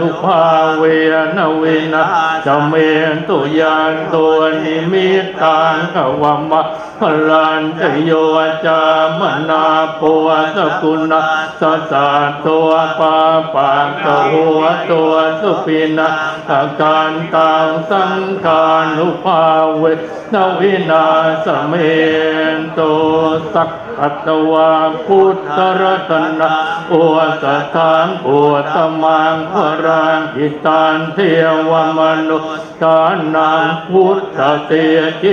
นุภาเวนวินาจเมนตุยังตัวนิมิตตังขวัมมะพลันจโยจามนาปัวสกุณาสสะตัวปาปากตัวตัวสุปินาตาการตังสังขานุภาเวนวินาสเมนตุสัก ขัตวาพุทธรัตนะปัวสถานปัวตมังพรังอิตานเทวมนุษย์ทานังพุทธเตเจ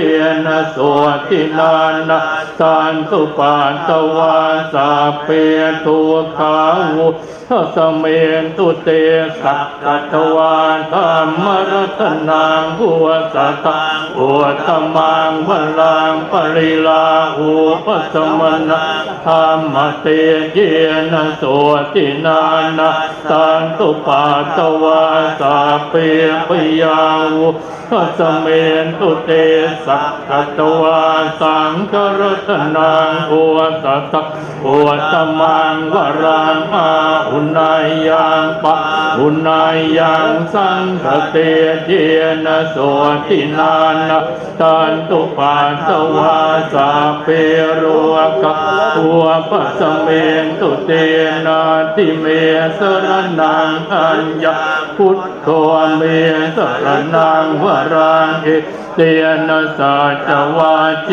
นะสวตินานะทานสุปานตวาสาเปตุขาวุทสเมนตุเตสักกัตวาธรรมรัตนังหัวสตังหัวตมังพลังปริลาหูปสมนะธรรมเตเจนะสวตินานะทานสุปาตวาสาเปปยาวุทสเมนตุเตสักตวาสังกรตนังหัวสัตตังหัวตมังวรังอาหุนายยังปะหุนายยังสังฆเตเจนะโสตินานะตันตุปาสวาสาเปโรกะหัวปัสเมนตุเตนาติเมสรนังอัญญาพุทโธเมสรนังวรังเอเตนะสัจวาเจ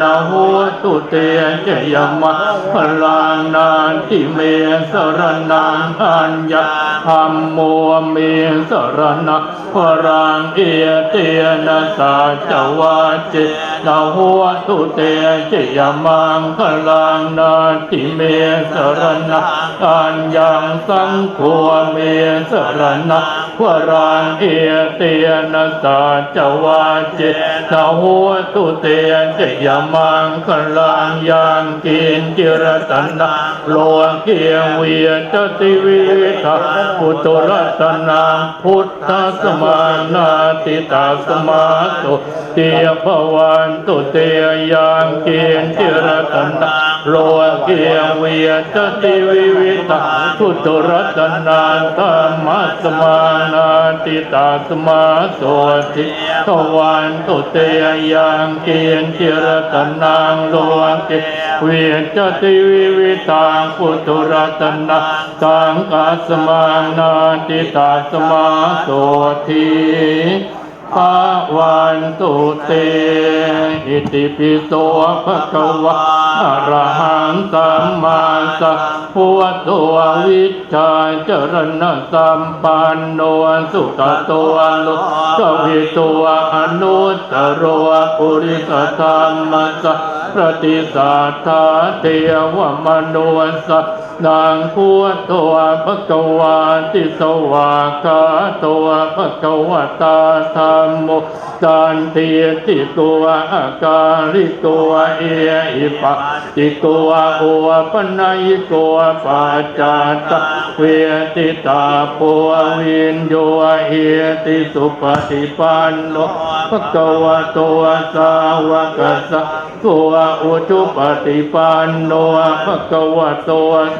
นะหัวตุเตเจยมะพลังนานติเมสรนังอัญญาธัมโมเมสรณะพรังเอเตนะสัจวาเจนะหัวตุเตเจยมังพลังนาติเมสรณะอัญญาสังโฆเมสรณะพรังเอเตนะสัจวาเจนะหัวตุเตเจยมังพลังยังกินจิรตันนะโลเกียงเวียจติวิทาพุทธรัตนาพุทธสมานาติตาสมาสุเตียภวันตุเตยังกินจิรตันนะโลเกียเวียจติวิวิทาพุทธรัตนาธรรมสมานาติตาสมาสุติภวันตุเตยังเกินจิรตนนังโลเกเวียจติวิวิตังพุทธรัตนะสังฆสมานาติตาสมาโสที ภาวันตุเต อิติปิโสภะคะวะอะระหังสัมมาสัมพุทโธวิชชาจรณะสัมปันโนสุตโตโลกวิตัวอนุตตรปุริสธรรมสัพ ปฏิสัทธาเทวมนุสสนังพุทธภะคะกวาติสวากขาโตภะคะกวตาธรรมโมสันติติตัวอาการิตัวเออิปะติตัวโอปนัยตัวปัจจาตเวติตาปัววินโยเอติสุปฏิปันโนภะคะวะโตสาวกสัพตัวอุจุปฏิปันโนภะคะวะโต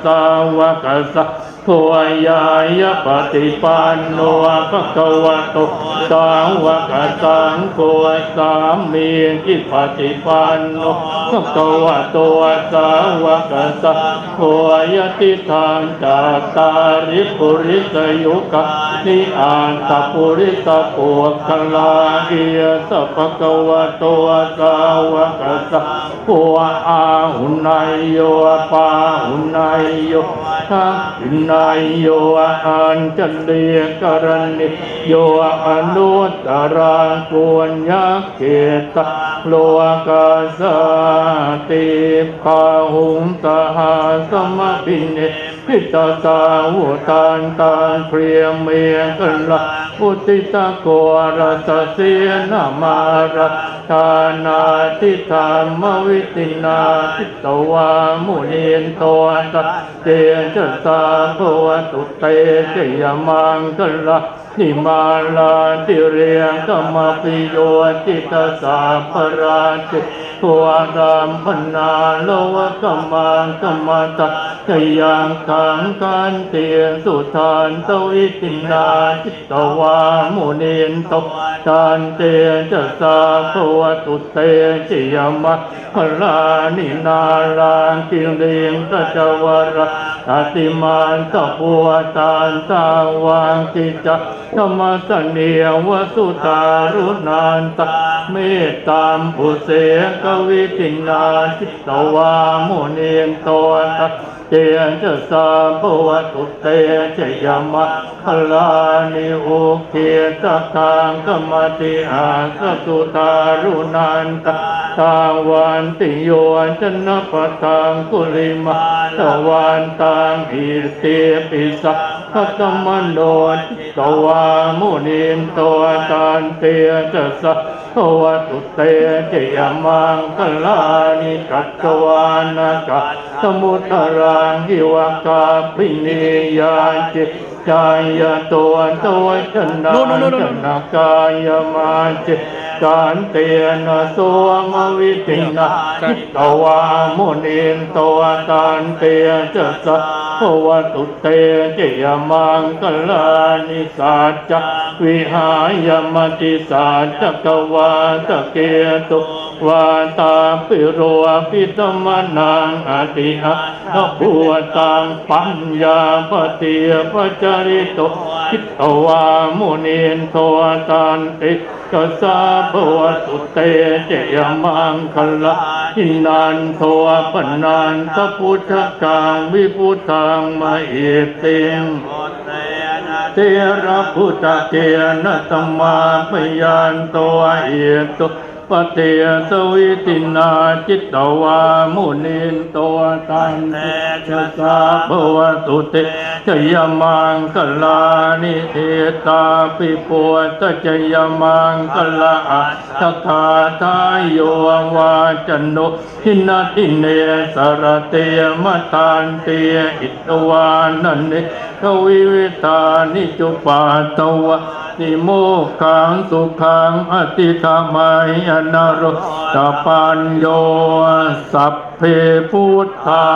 สาวกสัพตัวยายปฏิปันโนภะคะวะโตสาวกสังโฆสามีจิปฏิปันโนภะคะวะโตสาวกสัพพยติทานจาตาริปุริสยุกะนิอันตปุริสปุคลาเอียสัพพะคะวะโตสาวกสัพพอาหุนายโยปาหุนายโยทักขินายโยอันจันเดียกรณิโยอนุตตราปุญญเกตะโลกาสติภาหุงตหาสมปิเน พิตาสาวตานตาเพรียเมียกันละอุติตะโกรัสเสียนามาระทานาทิธรรมวิตินาทิตวามุนีนโตตัเจจสาภวตุเตเจยมังกันละนิมาลาติเรียงกมปิโยติตาสาภราติตัวรามพนาโลวะกมังกมตะกยังกาหังกันเตียสุทานตวิตินาจิตตวามุนินโตทานเตียจะสาภวตุเตจิยมะพลานินารังกิริงตจวระอติมานตปัวตานสาวังกิจธรรมสเนียวสุตารุนานตเมตตามปุเสกวิตินาจิตตวามุนินโตตะ เจจะสาภวตุเตเจยมะพลานิโอเคตตังกมติอาสตุตารุนันตตาวันติโยชนะปะตังกุลิมาตวันตังอิเตปิสัพพะตมโนตวามุนินโตตันเตจะส สวัสุเตเจยมังคลานิกัตวานากะสมุทรังหิวกาปินิยาจิจายตัวตัวชนะชนะกายมาจิ จันเตียนสวมวิตินาจิตตวามุนินตัวตันเตียจะสะภวตุเตเจยมังกลานิสัจจวิหายมติสัจจกวาตะเกตุ วาตาปิโรปิตมนังอติหะนภูตังปัญญาปฏิปจาริโตจิตวามุนินโทตันติกสาภวตุเตเจยมังคลาอินันโทปนันตพุทธกังวิพุทธังมาเอเตงเทระพุทธเกนะธรรมาปยันโตเอตุ ปเตสวิตินาจิตตวามุนินโตตันเตชะสาภวตุเตชยมังคลานิเทตาปิปัวตชยมังคลาอัคาทายโยวาจโนหินาทิเนสรเตมตันเตอิตวานันเนทวิวิตานิจุปาตวะ นิโมขังสุขังอติธรรมัยอนารตปัญโยสัพ เพพุทธา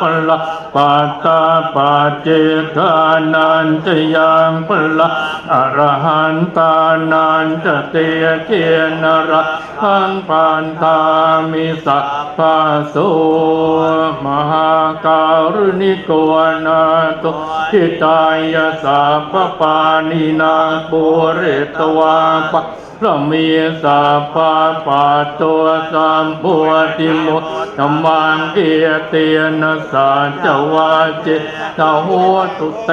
ปละปัตตาปัจเจกานันจะยังปละอรหันตานันจะเตเจนระหังปันตามิสัพพะโสมหาการุณิโกนาโตทิตายาสัพพปานินาปุเรตวาปะ พระมีสัพพะปัตัวสัมพุติโมธรรมังเอเตนะสัจวาเจตาหัวตุเต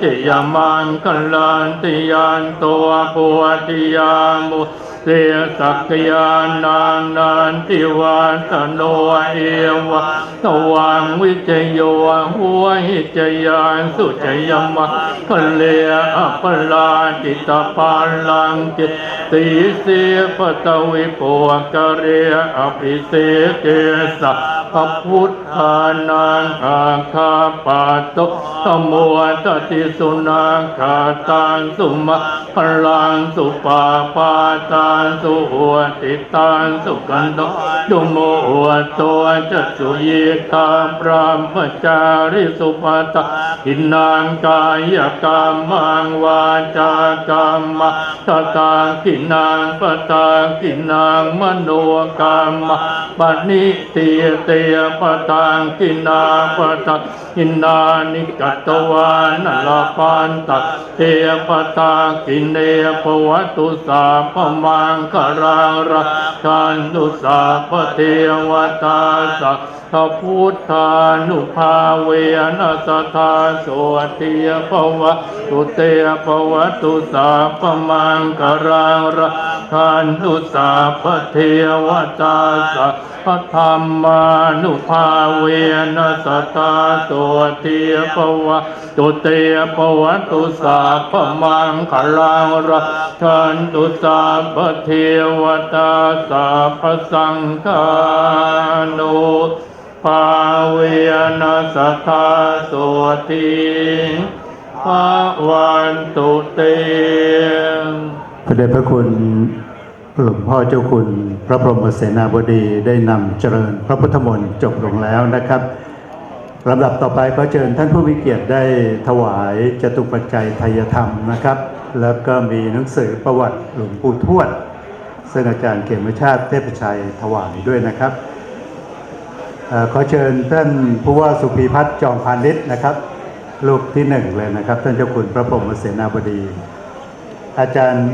จิยมังคลันติยันตัวปุติยามุ เสสักยานังนันติวาสโนเอวะตวังวิจโยหัวหิจยานสุจยมะพเลอปลาจิตปาลังจิตติเสปตวิปวกะเรอภิเสเกสะพระพุทธานังอาคาปาตธโมตติสุนังคาตังสุมาพลังสุปาปาตานสุหัวติตาสุกันโตดุโมหัวตัวจะสุยตาพระมจาริสุปตะอินางกายกรรมังวาจากรรมตตากินางปตากินางมโนกรรมปณิเตเตปตากินาปตากินานิกัตวานลาปันตเตปตากินเนปวัตุสาพมังคารารัคันตุสาพเทวตาสักทพุทธานุภาเวนัสธาโสติยภวะตุเตภวะตุสาพมังคารารัคันตุสาพเทวตาสัก พระธรรมานุภาเวนัสธาโสติยภวะตุเตภวะตุสาพมังคารารัคันตุสาพเทวตาสัพพสังฆานุภาเวนัสธาโสติภาวันตุเตพระเดชพระคุณ หลวงพ่อเจ้าคุณพระพรหมเสนาบดีได้นำเจริญพระพุทธมนต์จบลงแล้วนะครับลำดับต่อไปก็เชิญท่านผู้มีเกียรติได้ถวายจตุปัจจัยไทยธรรมนะครับ แล้วก็มีหนังสือประวัติหลวงปู่ทวดซึ่งอาจารย์เขมชาติเทพชัยถวายด้วยนะครับอขอเชิญท่านผู้ว่าสุพีพัฒน์จอมพานิชนะครับรูปที่หนึ่งเลยนะครับ ท่านเจ้าคุณพระพรหมเสนาบดี อาจารย์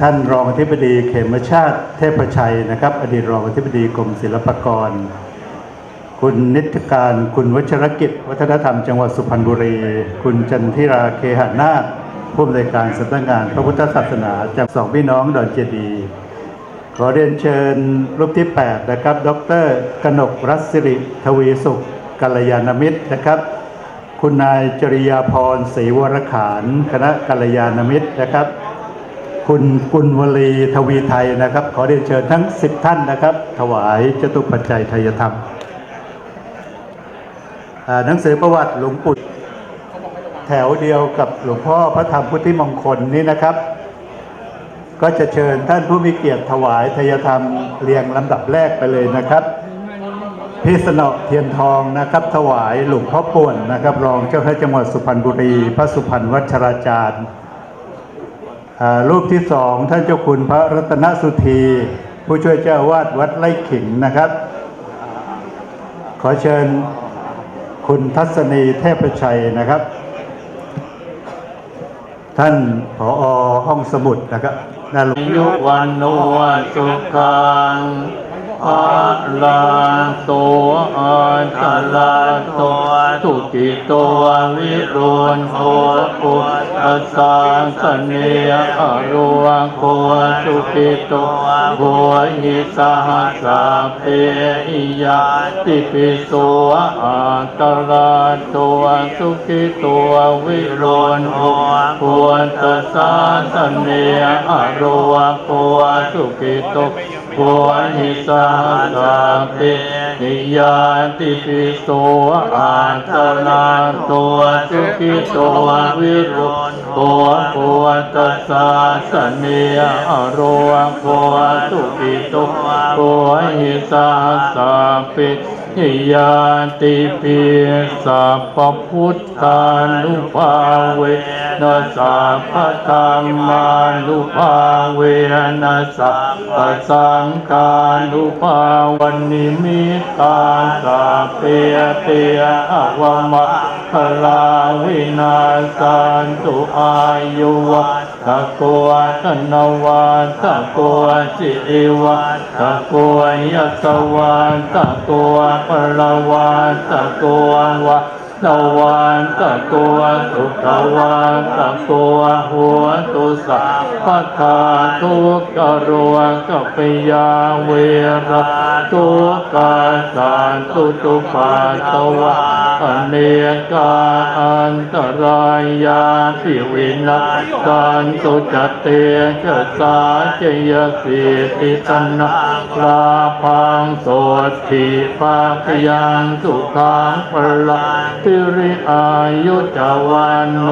ท่านรองอธิบดีเขมชาติเทพชัยนะครับ อดีตรองอธิบดีกรมศิลปากร คุณนิตการ คุณวัชรกิจ วัฒนธรรมจังหวัดสุพรรณบุรี คุณจันทิราเคหานาถผู้อำนวยการสำนักงานพระพุทธศาสนาจากสองพี่น้องดอนเจดีย์ขอเรียนเชิญรูปที่ 8 นะครับ ดรกนกรัศสิริทวีสุขกัลยาณมิตรนะครับคุณนายจริยาพรศรีวรขาน คณะกัลยาณมิตรนะครับ คุณกุลวลีทวีไทยนะครับ ขอเรียนเชิญทั้ง 10 ท่านนะครับ ถวายจตุปัจจัยไทยธรรมหนังสือประวัติหลวงปู่แถวเดียวกับหลวงพ่อพระธรรมพุทธิมงคลนี้นะครับ ก็จะเชิญท่านผู้มีเกียรติถวายทยธรรมเรียงลำดับแรกไปเลยนะครับพี่สนอเทียนทองนะครับ ถวายหลวงพ่อป่วนนะครับ รองเจ้าคณะจังหวัดสุพรรณบุรี พระสุพรรณวัชราจารย์ รูปที่สองท่านเจ้าคุณพระรัตนสุธี ผู้ช่วยเจ้าวาดวัดไร่ขิงนะครับ ขอเชิญคุณทัศนีเทพชัยนะครับ ท่านผอห้องสมุดนะครับด้านหลวงยุวันโนสุขัง ภาลาตัวอันตลาตัวทุกิตัววิรุณโหปุตสาสเนียอรุวโคสุกิตัวโหหิสหัสสะเพอิยาติปิสุอันตลาตัวสุกิตัววิรุณโหปุตสาสเนียอรุวโคสุกิตัวโหหิสหสสะเพนิยานติปิโสอานตนาตัวสุขิตัววิรุณตัวปุตสาสเนียอรวงตัวสุขิตัวโหหิสหัสสะเพ หิยาติปิสัพพพุทธานุภาเวนะสัพพธรรมานุภาเวนะสัพพสังฆานุภาวันนิมิตาสัพเพเตอวมะพลาวินาสันตุอายุวั ตโกธนวัตโกสิริวัตโกยัสวันตโกปรวันตโกวะตวันตะโกสุตวันตะโกหัวตุสัพพทาทุกขโรกัปยาเวระทุกขาสานตุตุปาตวะอ เนกาอันตรายาปิวินาสันตุจเตจสาจยสิติตนะลาพังโสติภาคยังสุขังพลังติริอายุจวันโน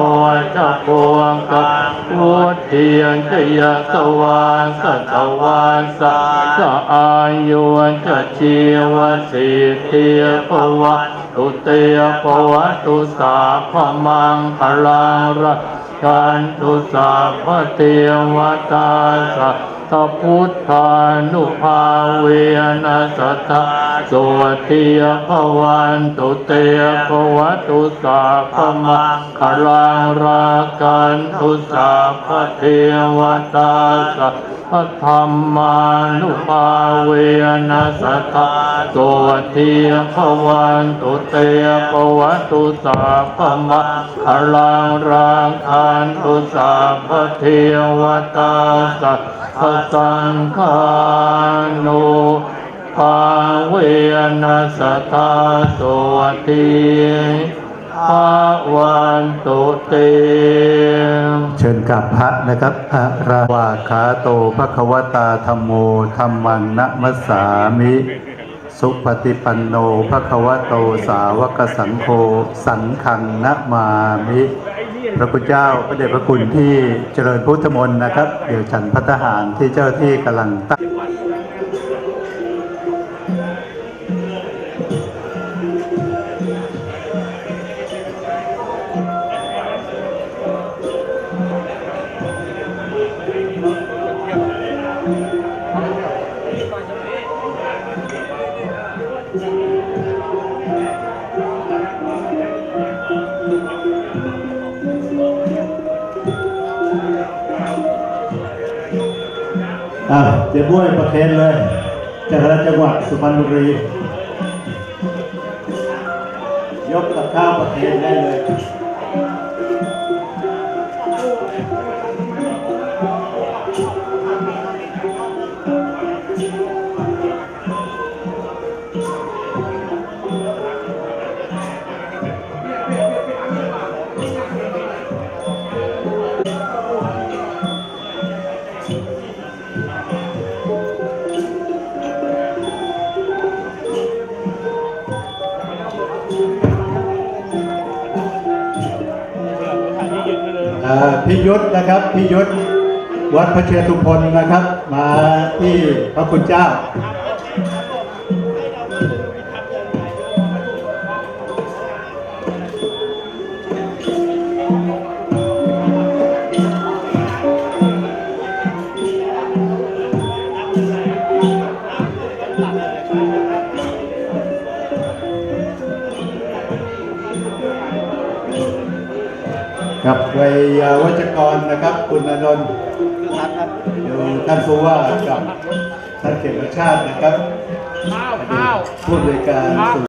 จะพวงกับพุทเทียนจยสวานสัตวานสัสอายุจะชีวสิทธิภวั ตุเตยภวตุสาพมังคลังรักกันตุสาพเทวตาสั ทธพุทธานุภาเวนัสตตาสวทิยภวันตุเตยภวตุสาพมังคลังรักกันตุสาพเทวตาสัทธธรรมานุภาเวนัสตตาสวทิยภวันตุเตยภวตุสาพมังคลังรักกันตุสาพเทวตาสัทธสังฆานุภาเวนัสตาสวทิภาวันตุเต เชิญกับพระนะครับอะราวาคาโตภควตาธรรมโมธรรมังนะมัสสามิ สุปฏิปันโนภควโตสาวกสังโฆสังขังนะมามิ พระคุณเจ้าพระเดชพระคุณที่เจริญพุทธมนต์นะครับ เดี๋ยวฉันพัฒหารที่เจ้าที่กำลังตั้ง อะเจ๊บ้วยประเคนเลยจากจังหวัดสุพรรณบุรี ยกกับข้าวประเคนได้เลย ศนะครับพิยุทธวัดพระเชตุพนนะครับ มาที่พระคุณเจ้า นะครับ คุณอนนท์อยู่ท่านผู้ว่ากับท่านเขตชาตินะครับข้าวข้าว ผู้บริการ